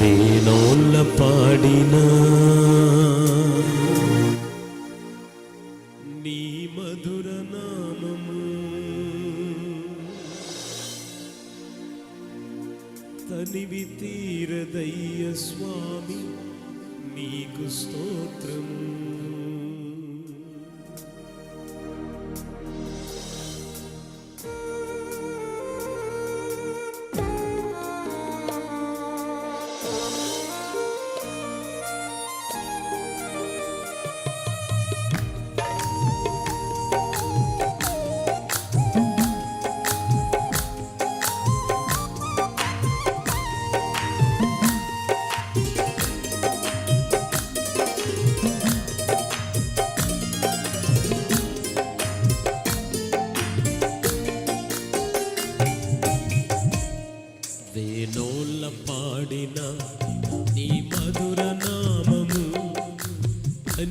వేణోళ్ళ పాడిన నీ మధుర నామము. తనివి తీరదయ్య స్వామి నీకు స్తోత్రము.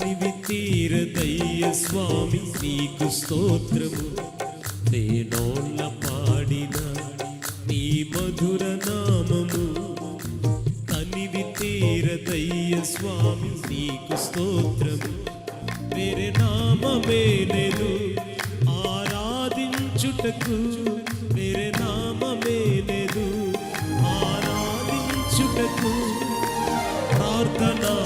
అనివి తీరదయ్య స్వామి నీకు స్తోత్రము. నేనోళ్ళ పాడిన నీ మధుర నామము. తనివి తీరదయ్య స్వామి నీకు స్తోత్రము. వేరే నామమే నేను ఆరాధించుటకు. వేరే నామమే లేదు ఆరాధించుటకు. ప్రార్థనా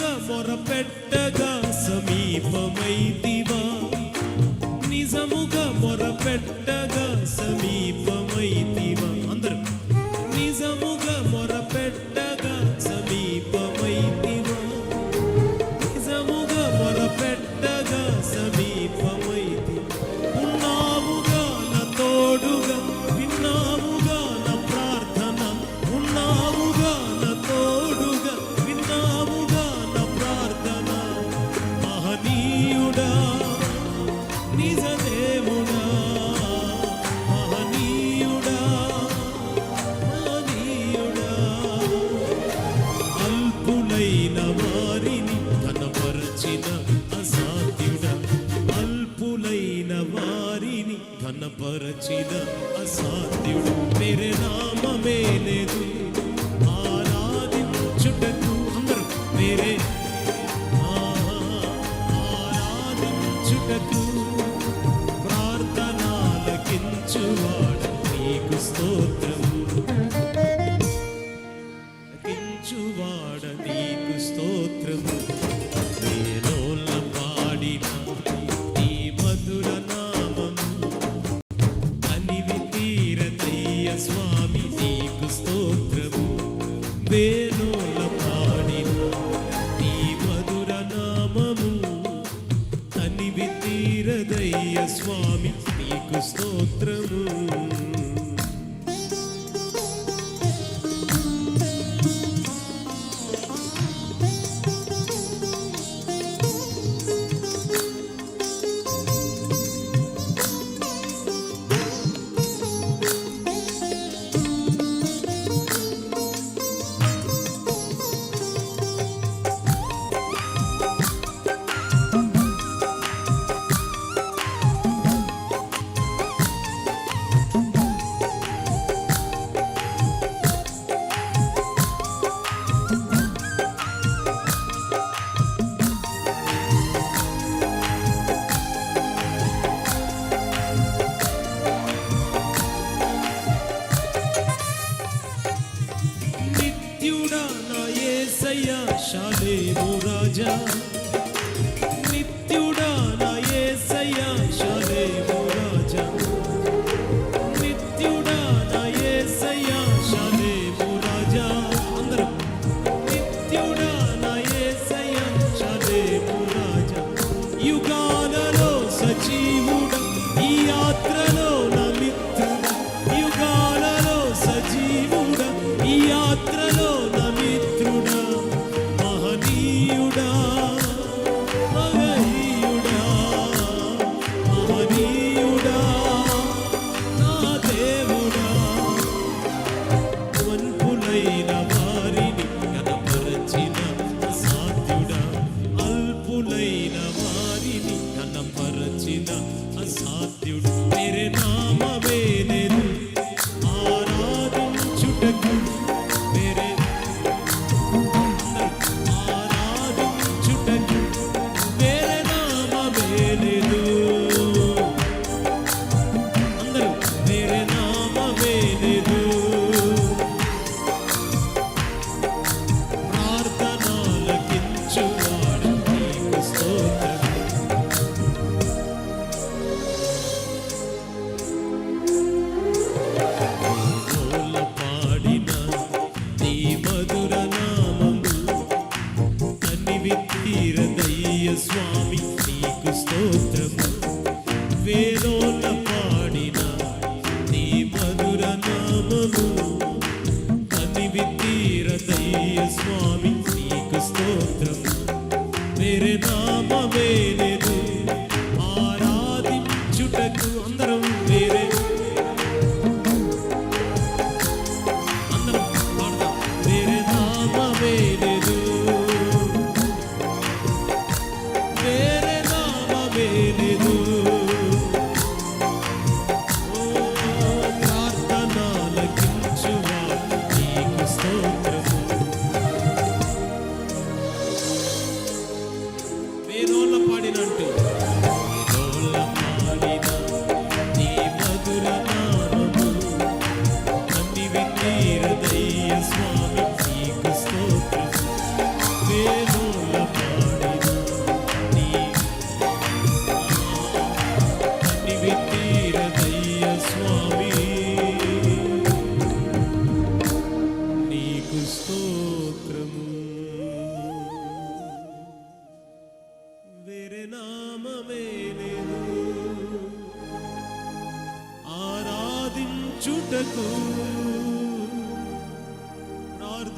మొరపెట్టగా సమీపమైతివా? నిజముగా మొరపెట్టగా సమీపమైతి మరచిన అసాధ్యుడు. వేరే నామమే లేదు. ఆరాధించుటకు అందరూ వేరే ఆరాధించుటకు స్వామి నీకు స్తోత్రము. వైద్యుడా నా ఏసయ్యా షాలేము రాజా. వేదోట పాడిన నీ మధుర నామము కనివి తీరతయ్య స్వామి నీకు స్తోత్రం. వేరే నామమే లేదు ఆరాధించుటకు అందరం వేరే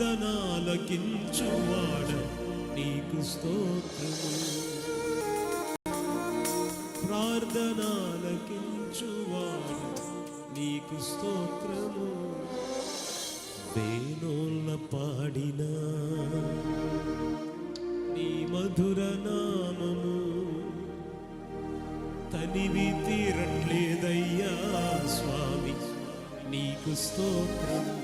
ప్రార్థనాలకించువాడ నీకు స్తోత్రము. ప్రార్థనాలకించువాడ నీకు స్తోత్రము. వేణోళ్ళ పాడిన నీ మధుర నామము తనివి తీరట్లేదయ్యా స్వామి నీకు స్తోత్రము.